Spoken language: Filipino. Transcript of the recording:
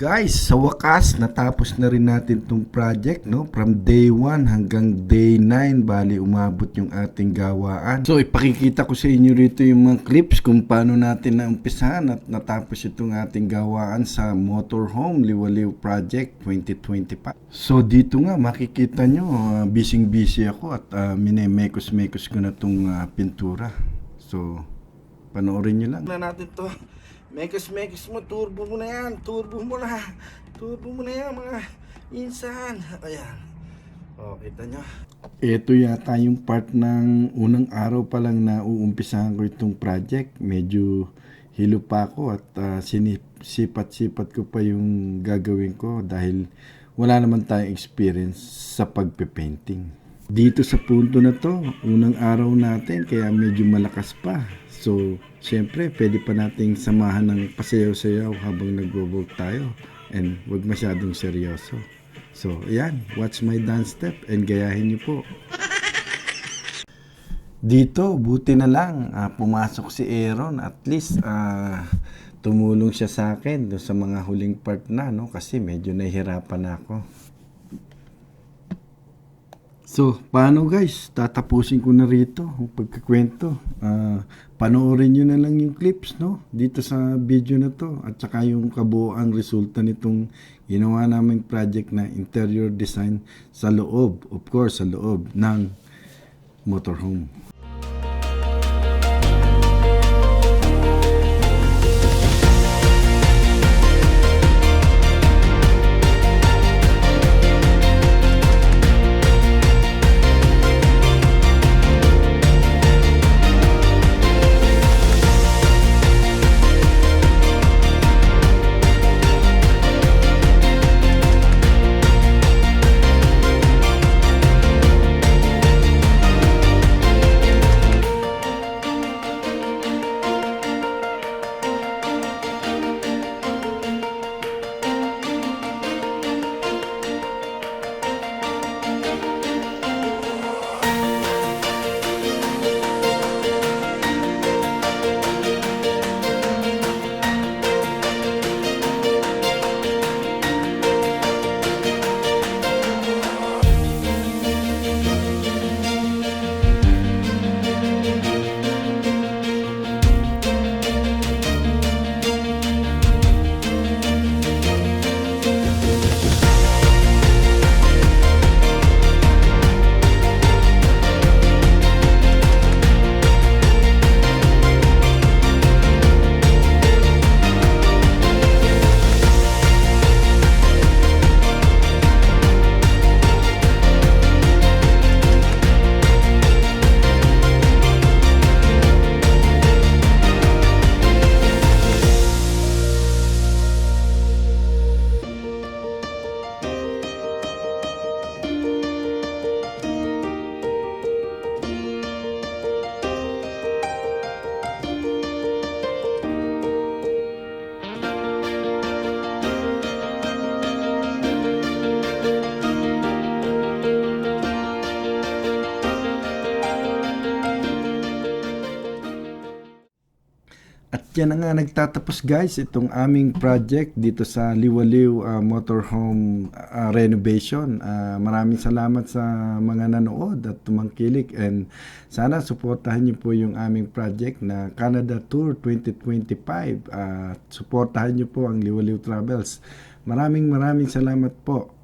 guys, sa wakas natapos na rin natin tong project no from day 1 hanggang day 9 bali umabot yung ating gawaan. So ipakikita ko sa inyo rito yung mga clips kung paano natin naumpisahan at natapos itong ating gawaan sa Motorhome Liwaliw Project 2025. So dito nga makikita nyo uh, busy busy ako at uh, minemekos-mekos ko na tong uh, pintura. So panoorin nyo lang. Na natin to. Mekos mekos mo, turbo mo na yan, turbo mo na, turbo mo na yan mga insan. Ayan. O, kita nyo. Ito yata yung part ng unang araw pa lang na uumpisahan ko itong project. Medyo hilo pa ako at uh, sinisipat-sipat ko pa yung gagawin ko dahil wala naman tayong experience sa pagpe-painting. Dito sa punto na to, unang araw natin kaya medyo malakas pa. So, syempre, pwede pa nating samahan ng pasayaw-sayaw habang nagwo-work tayo and wag masyadong seryoso. So, ayan, watch my dance step and gayahin niyo po. Dito, buti na lang, ah, pumasok si Aaron. At least, ah, tumulong siya sa akin sa mga huling part na, no? Kasi medyo nahihirapan ako. So, paano guys? Tatapusin ko na rito ang pagkakwento. Ah, panoorin nyo na lang yung clips, no? Dito sa video na to. At saka yung kabuoang resulta nitong ginawa naming project na interior design sa loob. Of course, sa loob ng motorhome. At yan nga nagtatapos guys itong aming project dito sa Liwaliw ah, Motorhome ah, Renovation. Ah, maraming salamat sa mga nanood at tumangkilik and sana suportahan niyo po yung aming project na Canada Tour 2025. At suportahan niyo po ang Liwaliw Travels. Maraming maraming salamat po.